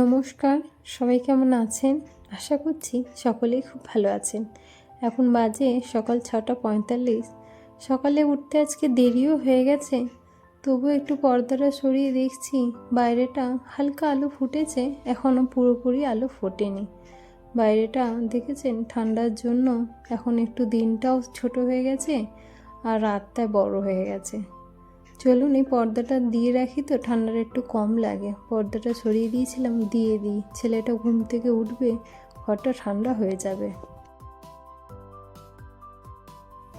নমস্কার, সবাই কেমন আছেন? আশা করছি সকলেই খুব ভালো আছেন। এখন বাজে সকাল ছটা পঁয়তাল্লিশ। সকালে উঠতে আজকে দেরিও হয়ে গেছে। তবু একটু পর্দাটা সরিয়ে দেখছি, বাইরেটা হালকা আলো ফুটেছে এখনও পুরোপুরি আলো ফোটেনি। বাইরেটা দেখেছেন, ঠান্ডার জন্য এখন একটু দিনটাও ছোট হয়ে গেছে আর রাতটা বড় হয়ে গেছে। চলুন, এই পর্দাটা দিয়ে রাখি তো, ঠান্ডাটা একটু কম লাগে। পর্দাটা সরিয়ে দিয়েছিলাম, দিয়ে দিই। ছেলেটা ঘুম থেকে উঠবে, ঘরটা ঠান্ডা হয়ে যাবে।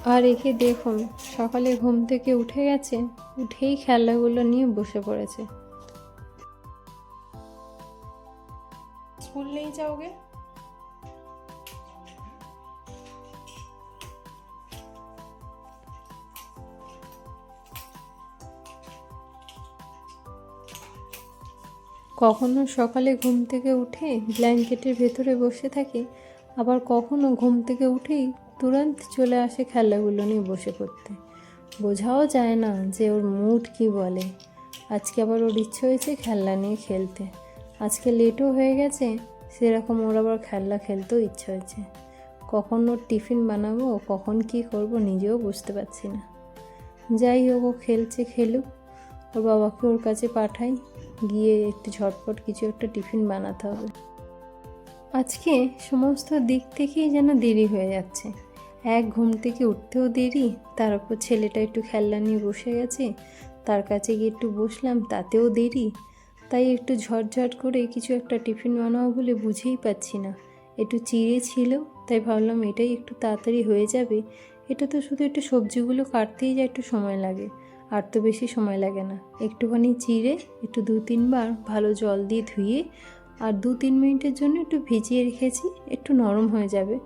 আর একে দেখুন, সকালে ঘুম থেকে উঠে গেছে, উঠেই খেলাগুলো নিয়ে বসে পড়েছে। স্কুল নেই যাওগে? কখনো সকালে ঘুম থেকে উঠে ব্ল্যাঙ্কেটের ভেতরে বসে থাকে, আবার কখনো ঘুম থেকে উঠেই তুরন্ত চলে আসে খেলাগুলো নিয়ে বসে পড়তে। বোঝাও যায় না যে ওর মুড কি বলে। আজকে আবার ওর ইচ্ছে হয়েছে খেলনা নিয়ে খেলতে। আজকে লেটও হয়ে গেছে, সেরকম ওর আবার খেলনা খেলতেও ইচ্ছে হয়েছে। কখন ওর টিফিন বানাবো, কখন কি করব নিজেও বুঝতে পারছি না। যাই হোক, ও খেলছে, খেলুক। ওর বাবাকে ওর কাছে পাঠাই। গিয়ে একটু ঝটপট কিছু একটা টিফিন বানাতে হবে। আজকে সমস্ত দিক থেকেই যেন দেরি হয়ে যাচ্ছে। এক ঘুম থেকে উঠতেও দেরি, তার উপর ছেলেটা একটু খেলনা নিয়ে বসে গেছে, তার কাছে গিয়ে একটু বসলাম, তাতেও দেরি। তাই একটু ঝটঝট করে কিছু একটা টিফিন বানাবো বলে বুঝেই পাচ্ছি না। একটু চিড়ে ছিল, তাই ভাবলাম এটাই একটু তাড়াতাড়ি হয়ে যাবে। এটা তো শুধু একটু সবজিগুলো কাটতেই যা একটু সময় লাগে। আর তো বেশি সময় লাগে না। একটুখানি চিড়ে একটু দু তিনবার ভালো জল দিয়ে ধুয়ে আর দু তিন মিনিটের জন্য একটু ভিজিয়ে রেখেছি, একটু নরম হয়ে যাবে।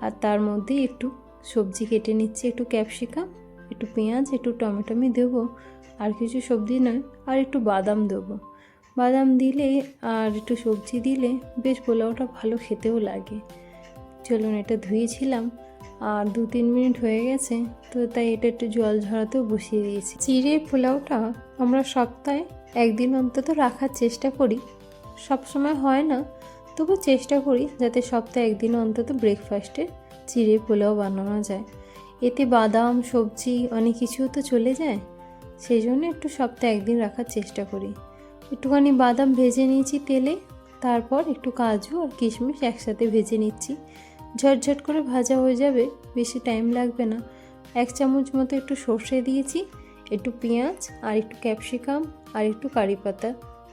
আর তার মধ্যেই একটু সবজি কেটে নিচ্ছি, একটু ক্যাপসিকাম, একটু পেঁয়াজ, একটু টমেটো আমি দেবো। আর কিছু সবজি নয়, আর একটু বাদাম দেবো। বাদাম দিলে আর একটু সবজি দিলে বেশ পোলাওটা ভালো খেতেও লাগে। চলুন এটা ধুয়েছিলাম আর দু তিন মিনিট হয়ে গেছে, তো তাই এটা একটু জল ঝরাতেও বসিয়ে দিয়েছি। চিড়ের পোলাওটা আমরা সপ্তাহে একদিন অন্তত রাখার চেষ্টা করি। সব সময় হয় না, তবু চেষ্টা করি যাতে সপ্তাহে একদিন অন্তত ব্রেকফাস্টে চিড়ে পোলাও বানানো যায়। এতে বাদাম, সবজি, অনেক কিছু তো চলে যায়, সেই জন্য একটু সপ্তাহে একদিন রাখার চেষ্টা করি। একটুখানি বাদাম ভেজে নিয়েছি তেলে, তারপর একটু কাজু আর কিশমিশ একসাথে ভেজে নিচ্ছি। ঝটঝট করে ভাজা হয়ে যাবে, বেশি টাইম লাগবে না। এক চামচ মতো একটু সর্ষে দিয়েছি, একটু পেঁয়াজ আর একটু ক্যাপসিকাম আর একটু কারি পাতা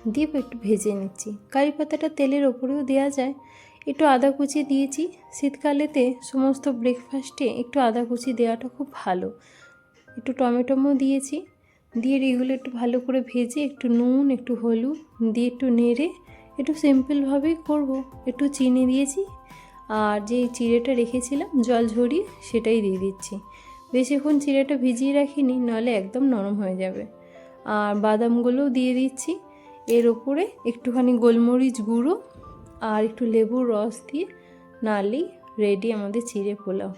দিয়ে একটু ভেজে নিচ্ছি। কারি পাতাটা তেলের ওপরেও দেওয়া যায়। একটু আদা কুচি দিয়েছি। শীতকালেতে সমস্ত ব্রেকফাস্টে একটু আদা কুচি দেওয়াটা খুব ভালো। একটু টমেটোমও দিয়েছি। দিয়ে এগুলো একটু ভালো করে ভেজে একটু নুন, একটু হলুদ দিয়ে একটু নেড়ে একটু সিম্পলভাবেই করব। একটু চিনি দিয়েছি আর যে চিড়েটা রেখেছিলাম, জল ঝরিয়ে সেটাই দিয়ে দিচ্ছি। বেশিক্ষণ চিড়েটা ভিজিয়ে রাখিনি নাহলে একদম নরম হয়ে যাবে। আর বাদামগুলোও দিয়ে দিচ্ছি। এর ওপরে একটুখানি গোলমরিচ গুঁড়ো আর একটু লেবুর রস দিয়ে নালেই রেডি আমাদের চিড়ে পোলাও।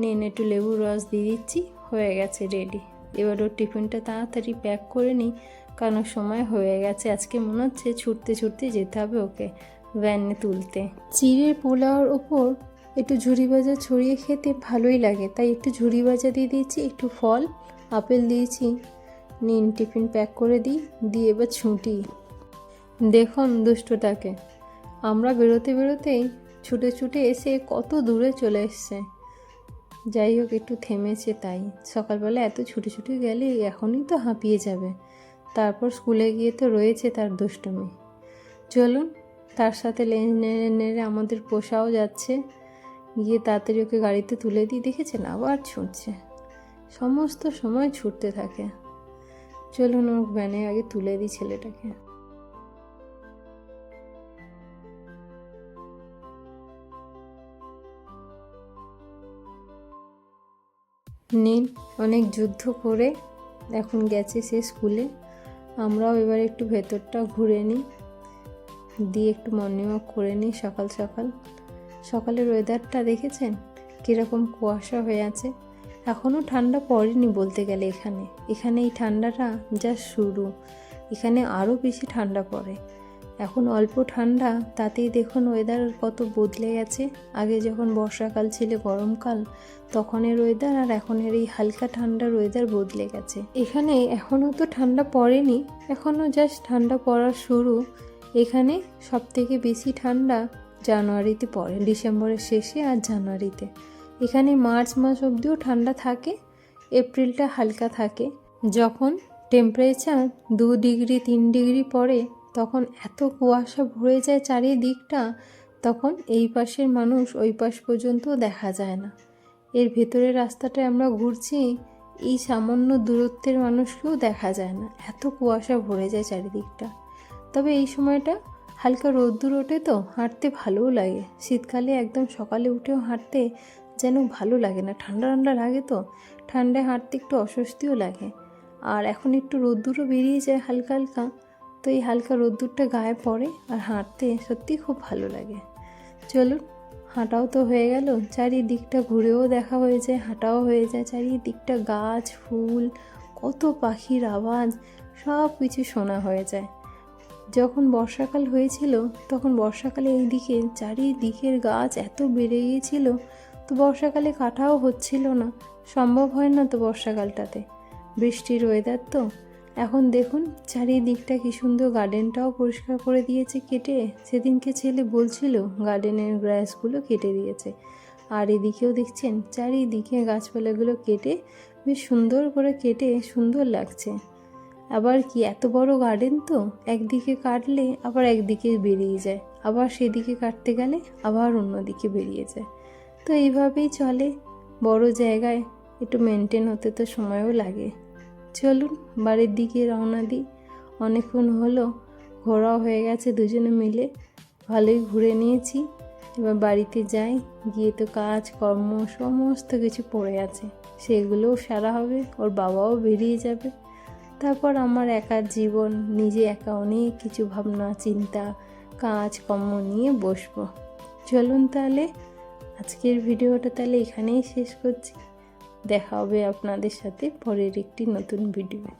নিন একটু লেবুর রস দিয়ে দিচ্ছি, হয়ে গেছে রেডি এবার ওর টিফিনটা তাড়াতাড়ি প্যাক করে নিই, কারণ সময় হয়ে গেছে। আজকে মনে হচ্ছে ছুটতে ছুটতে যেতে হবে ওকে। ভ্যানে তুলতে। চিড়ের পোলাওর ওপর একটু ঝুড়ি ভাজা ছড়িয়ে খেতে ভালোই লাগে। তাই একটু ঝুড়ি ভাজা দিয়ে দিয়েছি, একটু ফল, আপেল দিয়েছি, নিন টিফিন প্যাক করে দিই, দিয়ে এবার ছুটি। দেখুন দুষ্টটাকে, আমরা বেরোতে বেরোতেই ছুটে ছুটে এসে কত দূরে চলে এসছে। যাই হোক, একটু থেমেছে তাই। সকালবেলা এত ছুটে ছুটে গেলে এখনই তো হাঁপিয়ে যাবে। তারপর স্কুলে গিয়ে তো রয়েছে তার দুষ্টুমি। চলুন তার সাথে লেন নেড়ে নেড়ে আমাদের পোষাও যাচ্ছে। গিয়ে তাড়াতাড়ি ওকে গাড়িতে তুলে দিয়ে দেখেছেন? আবার ছুটছে। সমস্ত সময় ছুটতে থাকে। চলুন ওর ভ্যানে আগে তুলে দিই ছেলেটাকে। নিন, অনেক যুদ্ধ করে এখন গেছে সে স্কুলে। আমরাও এবার একটু ভেতরটা ঘুরে নিই। দিয়ে একটু মর্নিং ওয়াক করে নিই সকাল সকাল। সকালের ওয়েদারটা দেখেছেন? কীরকম কুয়াশা হয়ে আছে। এখনও ঠান্ডা পড়েনি বলতে গেলে এখানে। এখানে এই ঠান্ডাটা যা শুরু। এখানে আরও বেশি ঠান্ডা পড়ে। এখন অল্প ঠান্ডা, তাতেই দেখুন ওয়েদার কত বদলে গেছে। আগে যখন বর্ষাকাল ছিল, গরমকাল, তখনের ওয়েদার আর এখনের এই হালকা ঠান্ডার ওয়েদার বদলে গেছে। এখানে এখনও তো ঠান্ডা পড়েনি এখনও জাস্ট ঠান্ডা পড়ার শুরু। এখানে সব থেকে বেশি ঠান্ডা জানুয়ারিতে পড়ে, ডিসেম্বরের শেষে আর জানুয়ারিতে। এখানে মার্চ মাস অবধিও ঠান্ডা থাকে, এপ্রিলটা হালকা থাকে। যখন টেম্পারেচার দু ডিগ্রি, তিন ডিগ্রি পড়ে, তখন এত কুয়াশা ভরে যায় চারিদিকটা, তখন এই পাশের মানুষ ওই পাশ পর্যন্ত দেখা যায় না। এর ভেতরের রাস্তাটায় আমরা ঘুরছি, এই সামান্য দূরত্বের মানুষকেও দেখা যায় না। এত কুয়াশা ভরে যায় চারিদিকটা। তবে এই সময়টা হালকা রোদ্দুর ওঠে তো, হাঁটতে ভালোও লাগে। শীতকালে একদম সকালে উঠেও হাঁটতে যেন ভালো লাগে না। ঠান্ডা ঠান্ডা লাগে তো, ঠান্ডায় হাঁটতে একটু অস্বস্তিও লাগে। আর এখন একটু রোদ্দুরও বেরিয়ে যায় হালকা হালকা, তো এই হালকা রোদ্দুরটা গায়ে পড়ে আর হাঁটতে সত্যি খুব ভালো লাগে। চলুন হাঁটাও তো হয়ে গেল। চারিদিকটা ঘুরেও দেখা হয়ে যায়, হাঁটাও হয়ে যায়। চারিদিকটা গাছ, ফুল, কত পাখির আওয়াজ সব কিছু শোনা হয়ে যায়। যখন বর্ষাকাল হয়েছিল, তখন বর্ষাকালে এইদিকে চারিদিকের গাছ এত বেড়ে গিয়েছিল, তো বর্ষাকালে কাটাও হচ্ছিল না। সম্ভব হয় না তো বর্ষাকালটাতে। বৃষ্টির ওয়েদার তো। এখন দেখুন, চারিদিকটা কি সুন্দর গার্ডেনটাও পরিষ্কার করে দিয়েছে কেটে। সেদিনকে ছেলে বলছিল গার্ডেনের গ্রাসগুলো কেটে দিয়েছে। আর এদিকেও দেখছেন, চারিদিকে গাছপালাগুলো কেটে, বেশ সুন্দর করে কেটে, সুন্দর লাগছে। আবার কি এত বড় গার্ডেন তো? একদিকে কাটলে আবার একদিকে বেরিয়ে যায়, আবার সেদিকে কাটতে গেলে আবার অন্যদিকে বেরিয়ে যায়। তো এইভাবেই চলে। বড় জায়গায় একটু মেনটেন হতে তো সময়ও লাগে। চলুন, বাড়ির দিকে রওনা দিই। অনেকক্ষণ হলো, ঘোরাও হয়ে গেছে দুজনে মিলে। ভালোই ঘুরে নিয়েছি। এবার বাড়িতে যাই, গিয়ে তো কাজ, কর্ম, সমস্ত কিছু পড়ে আছে। সেগুলোও সারা হবে, ওর বাবাও বেরিয়ে যাবে। তারপর আমার একার জীবন, নিজে একা অনেক কিছু ভাবনা, চিন্তা, কাজ, কর্ম নিয়ে বসবো। চলুন তাহলে, আজকের ভিডিওটা তাহলে এখানেই শেষ করছি। দেখা হবে আপনাদের সাথে পরের একটি নতুন ভিডিও।